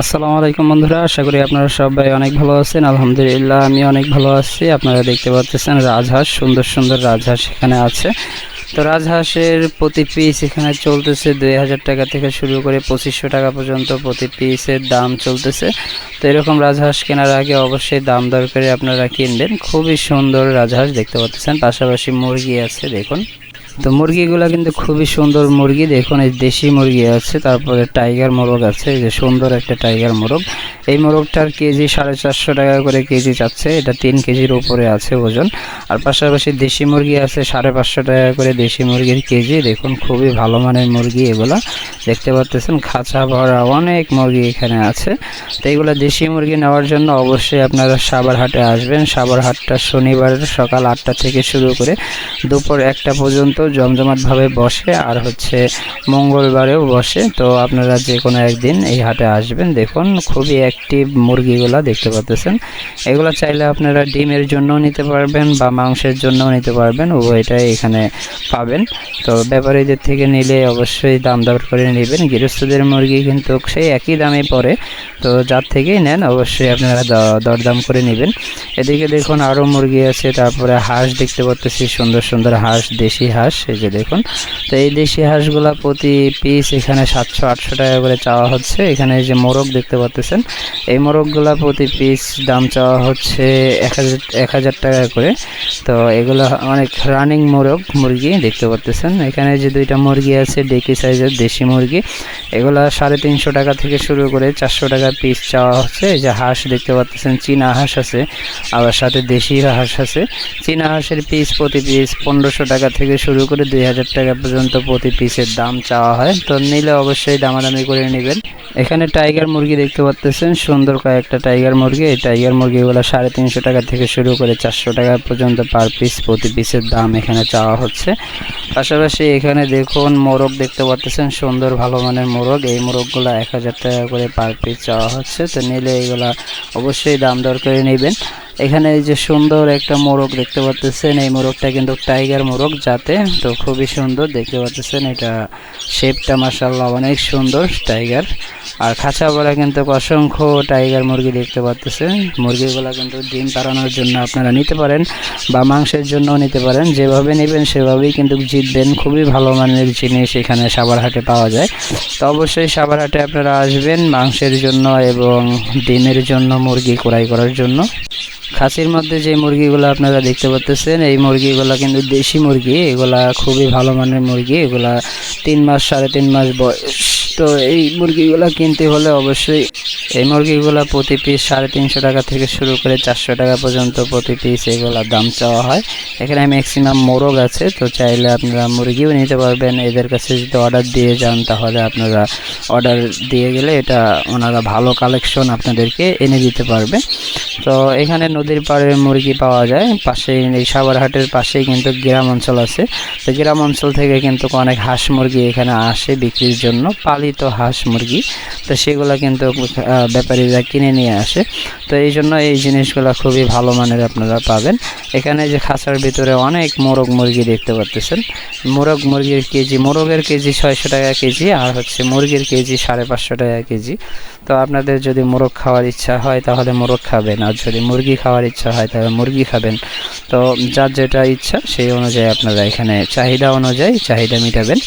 আসসালামু আলাইকুম বন্ধুরা, আশা করি আপনারা সবাই অনেক ভালো আছেন। আলহামদুলিল্লাহ আমি অনেক ভালো আছি। আপনারা দেখতে পাচ্ছেন রাজহাঁস, সুন্দর সুন্দর রাজহাঁস এখানে আছে। তো রাজহাঁসের প্রতি পিস এখানে চলতেছে দুই হাজার টাকা থেকে শুরু করে পঁচিশশো টাকা পর্যন্ত প্রতি পিসের দাম চলতেছে। তো এরকম রাজহাঁস কেনার আগে অবশ্যই দাম দর করে আপনারা কিনবেন। খুবই সুন্দর রাজহাঁস দেখতে পাচ্ছেন। পাশাপাশি মুরগি আছে, দেখুন। তো মুরগিগুলো কিন্তু খুবই সুন্দর মুরগি, দেখুন এই দেশি মুরগি আছে, তারপরে টাইগার মোরগ আছে যে সুন্দর একটা টাইগার মোরগ। এই মোরগটার কেজি সাড়ে চারশো টাকা করে কেজি যাচ্ছে। এটা তিন কেজির উপরে আছে ওজন। আর পাশাপাশি দেশি মুরগি আছে সাড়ে পাঁচশো টাকা করে দেশি মুরগির কেজি। দেখুন, খুবই ভালো মানের মুরগি এগুলা। দেখতে পাচ্ছেন খাঁচা ভরা অনেক মুরগি এখানে আছে। তো এগুলো দেশি মুরগি নেওয়ার জন্য অবশ্যই আপনারা সাবারহাটে আসবেন। সাবারহাটটা শনিবার সকাল আটটা থেকে শুরু করে দুপুর একটা পর্যন্ত জমজমাটভাবে বসে আর হচ্ছে মঙ্গলবারেও বসে। তো আপনারা যে কোনো একদিন এই হাটে আসবেন। দেখুন, খুবই অ্যাক্টিভ মুরগিগুলা দেখতে পাচ্ছেন এগুলো চাইলে আপনারা ডিমের জন্যও নিতে পারবেন বা মাংসের জন্যও নিতে পারবেন, উভয়টাই এখানে পাবেন। তো ব্যাপারীদের থেকে নিলে অবশ্যই দাম দর করে নেবেন। গৃহস্থদের মুরগি কিন্তু সেই একই দামে পড়ে। তো যার থেকেই নেন, অবশ্যই আপনারা দরদাম করে নেবেন। এদিকে দেখুন আরও মুরগি আছে, তারপরে হাঁস দেখতে পাচ্ছি সুন্দর সুন্দর হাঁস, দেশি হাঁস, এই যে দেখুন। তো এই দেশি হাঁসগুলা প্রতি পিস এখানে সাতশো আটশো টাকা করে চাওয়া হচ্ছে। এখানে যে মোরগ দেখতে পাচ্ছেন এই মোরগগুলা প্রতি পিস দাম চাওয়া হচ্ছে এক হাজার এক হাজার টাকা করে। তো এগুলো অনেক রানিং মোরগ, মুরগি দেখতে পাচ্ছেন এখানে যে দুইটা মুরগি আছে, ডেকি সাইজের দেশি মুরগি, এগুলা সাড়ে তিনশো টাকা থেকে শুরু করে চারশো টাকা পিস চাওয়া হচ্ছে। এই যে হাঁস দেখতে পাচ্ছেন চীনা হাঁস আছে, আবার সাথে দেশি হাঁস আছে। চীনা হাঁসের পিস প্রতি পিস পনেরোশো টাকা থেকে শুরু করে দুই হাজার টাকা পর্যন্ত প্রতি পিসের দাম চাওয়া হয়। তো নিলে অবশ্যই দামাদামি করে নেবেন। এখানে টাইগার মুরগি দেখতে পাচ্ছেন সুন্দর কয়েকটা টাইগার মুরগি। এই টাইগার মুরগিগুলো সাড়ে তিনশো টাকা থেকে শুরু করে চারশো টাকা পর্যন্ত পার পিস প্রতি পিসের দাম এখানে চাওয়া হচ্ছে। পাশাপাশি এখানে দেখুন মোরগ দেখতে পাচ্ছেন সুন্দর ভালো মানের মোরগ। এই মোরগগুলো এক হাজার টাকা করে পার পিস চাওয়া হচ্ছে। তো নিলে এগুলা অবশ্যই দাম দর করে নেবেন। এখানে এই যে সুন্দর একটা মোরগ দেখতে পাচ্ছেন এই মোরগটা কিন্তু টাইগার মোরগ যাতে তো খুবই সুন্দর দেখতে পাচ্ছেন এটা শেপটা মাসাল্লাহ অনেক সুন্দর টাইগার। আর খাঁচা বলা কিন্তু অসংখ্য টাইগার মুরগি দেখতে পাচ্ছেন মুরগিগুলো কিন্তু ডিম পাড়ানোর জন্য আপনারা নিতে পারেন বা মাংসের জন্যও নিতে পারেন, যেভাবে নেবেন সেভাবেই কিন্তু জিতবেন, খুবই ভালো মানের জিনিস এখানে সাবারহাটে পাওয়া যায়। তো অবশ্যই সাবারহাটে আপনারা আসবেন মাংসের জন্য এবং ডিমের জন্য, মুরগি ক্রয় করার জন্য। খাসির মধ্যে যে মুরগিগুলো আপনারা দেখতে পাচ্ছেন এই মুরগিগুলো কিন্তু দেশি মুরগি, এগুলা খুবই ভালো মানের মুরগি, এগুলা তিন মাস, সাড়ে তিন মাস বয়স। তো এই মুরগিগুলো কিনতে হলে অবশ্যই এই মুরগিগুলো প্রতি পিস সাড়ে তিনশো টাকা থেকে শুরু করে চারশো টাকা পর্যন্ত প্রতি পিস এগুলোর দাম চাওয়া হয়। এখানে ম্যাক্সিমাম মোরগ আছে, তো চাইলে আপনারা মুরগিও নিতে পারবেন। এদের কাছে যদি অর্ডার দিয়ে যান, তাহলে আপনারা অর্ডার দিয়ে গেলে এটা ওনারা ভালো কালেকশন আপনাদেরকে এনে দিতে পারবে। তো এখানে নদীর পাড়ে মুরগি পাওয়া যায়। পাশেই এই সাগরহাটের পাশেই কিন্তু গ্রাম অঞ্চল আছে। তো গ্রাম অঞ্চল থেকে কিন্তু অনেক হাঁস মুরগি এখানে আসে বিক্রির জন্য, পালিত হাঁস মুরগি। তো সেগুলো কিন্তু ব্যাপারীরা কিনে নিয়ে আসে। তো এই জন্য এই জিনিসগুলো খুবই ভালো মানের আপনারা পাবেন। এখানে যে খাঁচার ভিতরে অনেক মোরগ মুরগি দেখতে পাচ্ছেন মোরগ মুরগির কেজি, মোরগের কেজি ছয়শো টাকা কেজি আর হচ্ছে মুরগির কেজি সাড়ে পাঁচশো টাকা কেজি। তো আপনাদের যদি মোরগ খাওয়ার ইচ্ছা হয় তাহলে মোরগ খাবেন। আর যদি মুরগি খাওয়ার ইচ্ছা হয় তাহলে মুরগি খাবেন। তো যার যেটা ইচ্ছা সেই অনুযায়ী আপনারা এখানে চাহিদা অনুযায়ী চাহিদা মেটাবেন।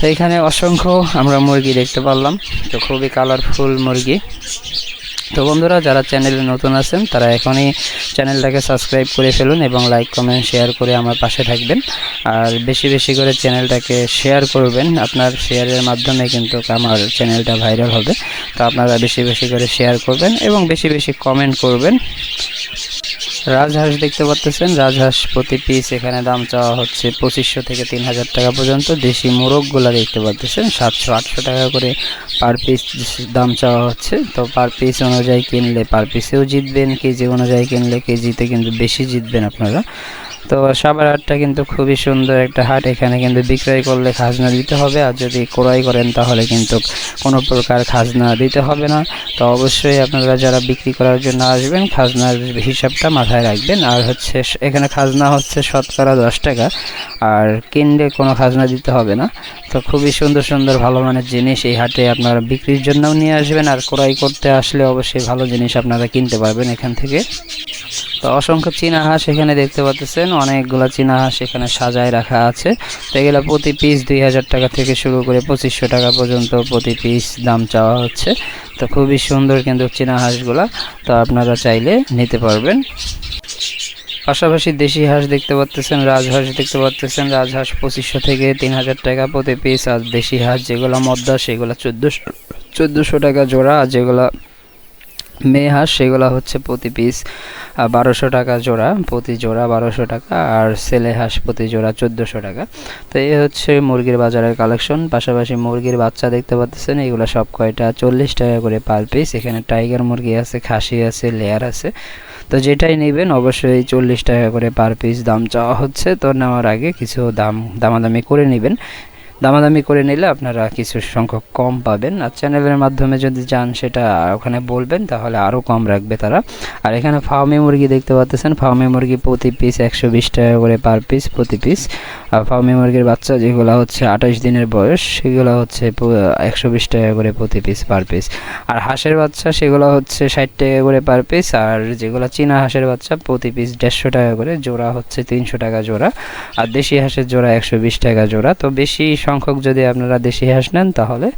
তো এখানে অসংখ্য আমরা মুরগি দেখতে পারলাম। তো খুবই কালারফুল মুরগি। তো বন্ধুরা, যারা চ্যানেলে নতুন আছেন, তারা এখনই চ্যানেলটাকে সাবস্ক্রাইব করে ফেলুন এবং লাইক কমেন্ট শেয়ার করে আমার পাশে থাকবেন। আর বেশি বেশি করে চ্যানেলটাকে শেয়ার করবেন। আপনার শেয়ারের মাধ্যমে কিন্তু আমার চ্যানেলটা ভাইরাল হবে। তো আপনারা বেশি বেশি করে শেয়ার করবেন এবং বেশি বেশি কমেন্ট করবেন। রাজহাঁস দেখতে পাচ্ছেন রাজহাঁস প্রতি পিস এখানে দাম চাওয়া হচ্ছে পঁচিশশো থেকে তিন হাজার টাকা পর্যন্ত। দেশি মোরগগুলো দেখতে পাচ্ছেন সাতশো, আটশো টাকা করে পার পিস দাম চাওয়া হচ্ছে। তো পার পিস অনুযায়ী কিনলে পার পিসেও জিতবেন, কেজি অনুযায়ী কিনলে, কেজিতে কিন্তু বেশি জিতবেন আপনারা। তো সাবার হাটটা কিন্তু খুবই সুন্দর একটা হাট এখানে কিন্তু বিক্রয় করলে খাজনা দিতে হবে আর যদি ক্রয় করেন তাহলে কিন্তু কোনো প্রকার খাজনা দিতে হবে না। তো অবশ্যই আপনারা যারা বিক্রি করার জন্য আসবেন, খাজনার হিসাবটা মাথায় রাখবেন। আর হচ্ছে এখানে খাজনা হচ্ছে শতকরা দশ টাকা। আর কিনলে কোনো খাজনা দিতে হবে না। তো খুবই সুন্দর সুন্দর, ভালো মানের জিনিস এই হাটে আপনারা বিক্রির জন্যও নিয়ে আসবেন। আর ক্রয় করতে আসলে অবশ্যই ভালো জিনিস আপনারা কিনতে পারবেন এখান থেকে। তো অসংখ্য চীনা হাঁস এখানে দেখতে পাচ্ছেন। অনেকগুলো চীনা হাঁস এখানে সাজায় রাখা আছে। তো এগুলো প্রতি পিস দুই হাজার টাকা থেকে শুরু করে পঁচিশশো টাকা পর্যন্ত প্রতি পিস দাম চাওয়া হচ্ছে। তো খুবই সুন্দর কিন্তু চীনা হাঁসগুলা। তো আপনারা চাইলে নিতে পারবেন। পাশাপাশি দেশি হাঁস দেখতে পাচ্ছেন, রাজহাঁস দেখতে পাচ্ছেন। রাজহাঁস পঁচিশশো থেকে তিন হাজার টাকা প্রতি পিস আর দেশি হাঁস যেগুলো মদ্দা, সেগুলো চোদ্দোশো চোদ্দোশো টাকা জোড়া। আর যেগুলো মেয়ে হাঁস সেগুলো হচ্ছে প্রতি পিস বারোশো টাকা জোড়া, প্রতি জোড়া বারোশো টাকা, আর ছেলে হাঁস প্রতি জোড়া চোদ্দোশো টাকা। তো এই হচ্ছে মুরগির বাজারের কালেকশন পাশাপাশি মুরগির বাচ্চা দেখতে পাচ্ছেন এগুলো সব কয়টা? চল্লিশ টাকা করে পার পিস এখানে টাইগার মুরগি আছে, খাসি আছে লেয়ার আছে। তো যেটাই নেবেন, অবশ্যই চল্লিশ টাকা করে পার পিস দাম চাওয়া হচ্ছে। তো নেওয়ার আগে কিছু দাম, দামাদামি করে নেবেন। দামাদামি করে নিলে আপনারা কিছু সংখ্যক কম পাবেন। আর চ্যানেলের মাধ্যমে যদি যান সেটা ওখানে বলবেন, তাহলে আরও কম রাখবে তারা। আর এখানে ফার্মি মুরগি দেখতে পাচ্ছেন ফার্মি মুরগি প্রতি পিস একশো বিশ টাকা করে পার পিস প্রতি পিস আর ফার্মি মুরগির বাচ্চা যেগুলো হচ্ছে আঠাশ দিনের বয়স, সেগুলো হচ্ছে একশো বিশ টাকা করে প্রতি পিস পার পিস আর হাঁসের বাচ্চা সেগুলো হচ্ছে ষাট টাকা করে পার পিস আর যেগুলো চীনা হাঁসের বাচ্চা প্রতি পিস দেড়শো টাকা করে, জোড়া হচ্ছে তিনশো টাকা জোড়া। আর দেশি হাঁসের জোড়া একশো বিশ টাকা জোড়া। তো বেশি সংখ্যক যদি আপনারা দেশি হাঁস নেন, তাহলে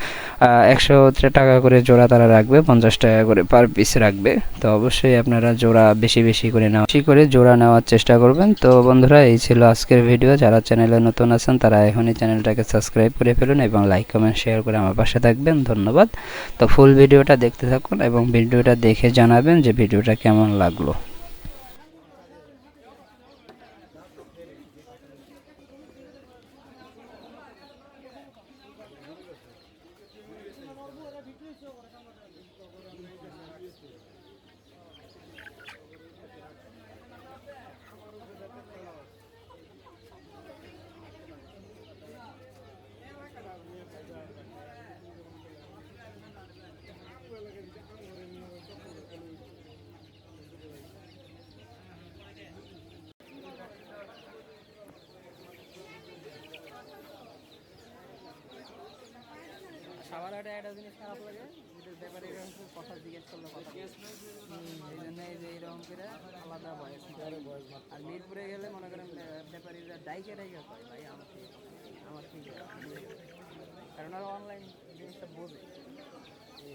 একশো টাকা করে জোড়া তারা রাখবে, পঞ্চাশ টাকা করে পার পিস রাখবে। তো অবশ্যই আপনারা জোড়া বেশি বেশি করে নেওয়া বেশি করে জোড়া নেওয়ার চেষ্টা করবেন। তো বন্ধুরা, এই ছিল আজকের ভিডিও। যারা চ্যানেলে নতুন আছেন, তারা এখনই চ্যানেলটাকে সাবস্ক্রাইব করে ফেলুন এবং লাইক, কমেন্ট শেয়ার করে আমার পাশে থাকবেন। ধন্যবাদ। তো ফুল ভিডিওটা দেখতে থাকুন এবং ভিডিওটা দেখে জানাবেন যে ভিডিওটা কেমন লাগল। আমার একটা একটা জিনিস খারাপ লাগে যেটার ব্যাপারে এরকম খুব কথা জিজ্ঞেস করল কথা এই জন্য এই যে এরকম করে আলাদা বয়স আর মিরপুরে গেলে মনে করেন ব্যাপারীরা ডাইকে ডাইকে হয় ভাই আমাকে আমার ঠিক কারণ ওরা অনলাইন জিনিসটা বোঝে। এই